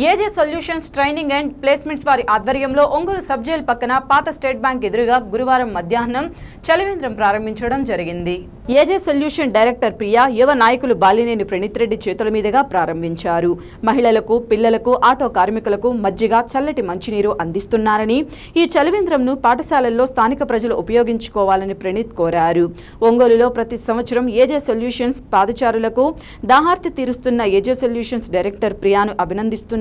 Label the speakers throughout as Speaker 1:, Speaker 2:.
Speaker 1: AJ solutions training and placements వారి ఆధ్వర్యంలో Ongole sub jail పక్కన పాత స్టేట్ బ్యాంక్ ఎదురుగా గురువారం మధ్యాహ్నం చలివేంద్రం ప్రారంభించడం జరిగింది. ఏజే సొల్యూషన్ డైరెక్టర్ ప్రియా యువ నాయకులు బాలినేని ప్రణీత్ రెడ్డి చేతుల మీదుగా ప్రారంభించారు. మహిళలకు పిల్లలకు ఆటో కార్మికులకు మజ్జిగ చల్లటి మంచినీరు అందిస్తున్నారని ఈ చలివేంద్రంను పాఠశాలల్లో స్థానిక ప్రజలు ఉపయోగించుకోవాలని ప్రణీత్ కోరారు. ఒంగోలులో ప్రతి సంవత్సరం ఏజే సొల్యూషన్స్ పాదచారులకు దాహార్తి తీరుస్తున్న ఏజే సొల్యూషన్స్ డైరెక్టర్ ప్రియాను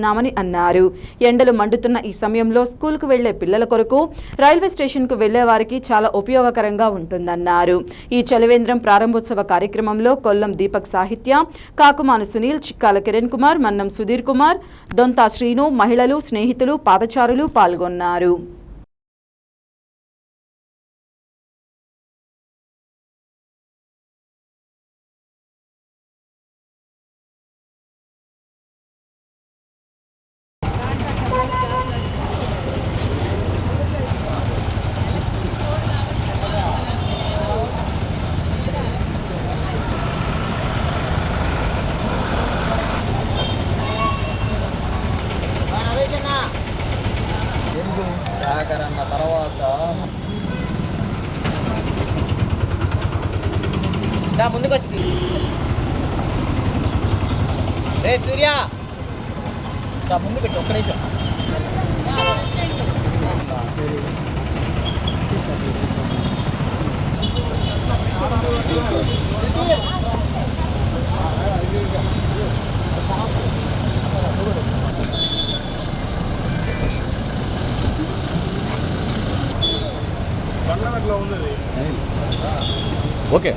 Speaker 1: చేస్తున్నామని అన్నారు. ఎండలు మండుతున్న ఈ సమయంలో స్కూల్కు వెళ్ళే పిల్లల కొరకు రైల్వే స్టేషన్కు వెళ్ళే వారికి చాలా ఉపయోగకరంగా ఉంటుందన్నారు. ఈ చలవేంద్రం ప్రారంభోత్సవ కార్యక్రమంలో కొల్లం దీపక్ సాహిత్య కాకుమాను సునీల్ చిక్కాల కిరణ్ కుమార్ మన్నం సుధీర్ కుమార్ దొంతా శ్రీను మహిళలు స్నేహితులు పాదచారులు పాల్గొన్నారు.
Speaker 2: అన్న తర్వాత దా ముందుకు వచ్చి రే సూర్య! దా ముందు పెట్టి ఒక్క నిమిషం.
Speaker 3: ఓకే.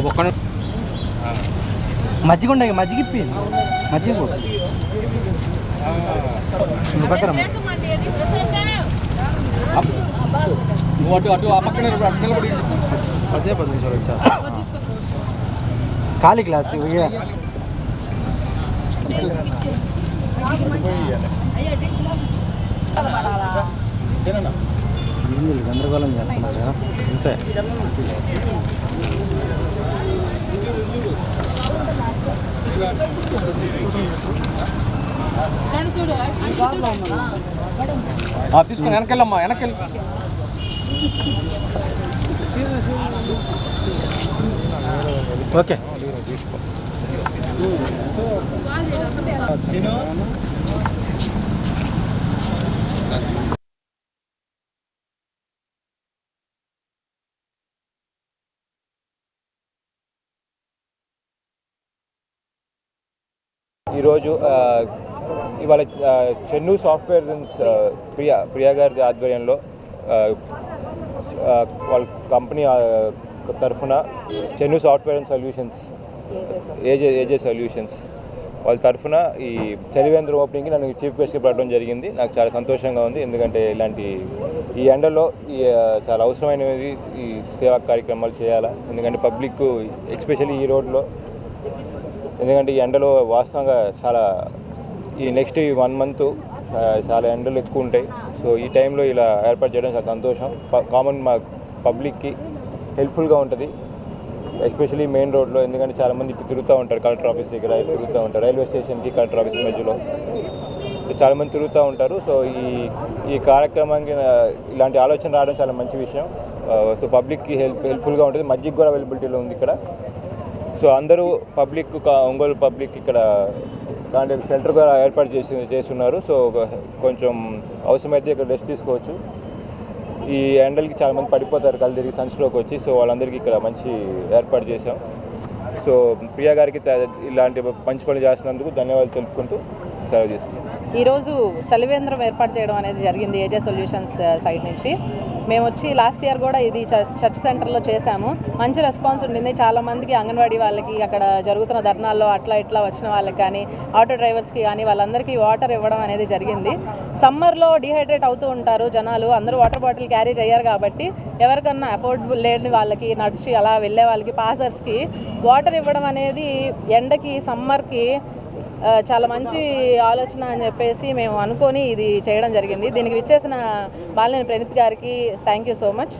Speaker 3: ఒక్క
Speaker 4: మజ్జిగ ఉండే మజ్జిగ ఇప్పి. మజ్జిగ పక్కన
Speaker 3: నిలబడి
Speaker 4: పదే నిమిషాలు ఖాళీ క్లాస్ ఇవి గందరగోళం చేస్తున్నారు అంతే
Speaker 3: తీసుకుని వెనకెళ్ళమ్మా వెనకెళ్ళి.
Speaker 4: ఓకే.
Speaker 5: ఈరోజు ఇవాళ చెన్నూ చెన్ను సాఫ్ట్వేర్ ఆ, ప్రియా ప్రియా గారి ఆధ్వర్యంలో వాళ్ళ కంపెనీ తరఫున Chennu software and solutions AJ AJ solutions. వాళ్ళ తరఫున ఈ చలివేంద్ర ఓపెనింగ్కి నన్ను చీఫ్ గెస్ట్గా పెట్టడం జరిగింది. నాకు చాలా సంతోషంగా ఉంది. ఎందుకంటే ఇలాంటి ఈ ఎండలో ఈ చాలా అవసరమైనది ఈ సేవా కార్యక్రమాలు చేయాలా. ఎందుకంటే పబ్లిక్ ఎస్పెషల్లీ ఈ రోడ్లో ఎందుకంటే ఈ ఎండలో వాస్తవంగా చాలా ఈ నెక్స్ట్ ఈ వన్ మంత్ చాలా ఎండలు ఎక్కువ ఉంటాయి. సో ఈ టైంలో ఇలా ఏర్పాటు చేయడం చాలా సంతోషం. కామన్ మా పబ్లిక్కి హెల్ప్ఫుల్గా ఉంటుంది. ఎస్పెషలీ మెయిన్ రోడ్లో ఎందుకంటే చాలామంది ఇప్పుడు తిరుగుతూ ఉంటారు కలెక్టర్ ఆఫీస్ దగ్గర తిరుగుతూ ఉంటారు రైల్వే స్టేషన్కి కలెక్టర్ ఆఫీస్ మధ్యలో. చాలామంది తిరుగుతూ ఉంటారు సో ఈ ఈ కార్యక్రమానికి ఇలాంటి ఆలోచన రావడం చాలా మంచి విషయం. సో పబ్లిక్కి హెల్ప్ హెల్ప్ఫుల్గా ఉంటుంది మజ్జిగ కూడా అవైలబిలిటీలో ఉంది ఇక్కడ. సో అందరూ పబ్లిక్ ఒంగోలు పబ్లిక్ ఇక్కడ దాంట్లో షెల్టర్ కూడా ఏర్పాటు చేసి చేస్తున్నారు. సో కొంచెం అవసరమైతే ఇక్కడ రెస్ట్ తీసుకోవచ్చు. ఈ ఎండలకి చాలా మంది పడిపోతారు కళ్ళు తిరిగి సన్స్ట్రోక్ వచ్చి సో వాళ్ళందరికీ ఇక్కడ మంచి ఏర్పాటు చేశాం. సో ప్రియా గారికి ఇలాంటి మంచి పనులు చేస్తున్నందుకు ధన్యవాదాలు తెలుపుకుంటూ సెలవు తీసుకుంటాం
Speaker 6: ఈరోజు చలివేంద్రం ఏర్పాటు చేయడం అనేది జరిగింది ఏజే సొల్యూషన్స్ సైడ్ నుంచి. మేము వచ్చి లాస్ట్ ఇయర్ కూడా ఇది చర్చ్ సెంటర్లో చేశాము. మంచి రెస్పాన్స్ ఉండింది. చాలామందికి అంగన్వాడీ వాళ్ళకి అక్కడ జరుగుతున్న ధర్నాల్లో అట్లా ఇట్లా వచ్చిన వాళ్ళకి కానీ ఆటో డ్రైవర్స్కి కానీ వాళ్ళందరికీ వాటర్ ఇవ్వడం అనేది జరిగింది. సమ్మర్లో డిహైడ్రేట్ అవుతూ ఉంటారు జనాలు. అందరూ వాటర్ బాటిల్ క్యారీ చేయరు కాబట్టి ఎవరికన్నా అఫోర్డబుల్ లేని వాళ్ళకి నడిచి అలా వెళ్ళే వాళ్ళకి పాసర్స్కి వాటర్ ఇవ్వడం అనేది ఎండకి సమ్మర్కి చాలా మంచి ఆలోచన అని చెప్పేసి మేము అనుకొని ఇది చేయడం జరిగింది. దీనికి విచ్చేసిన బాలినేని ప్రణీత్ గారికి థ్యాంక్ యూ సో మచ్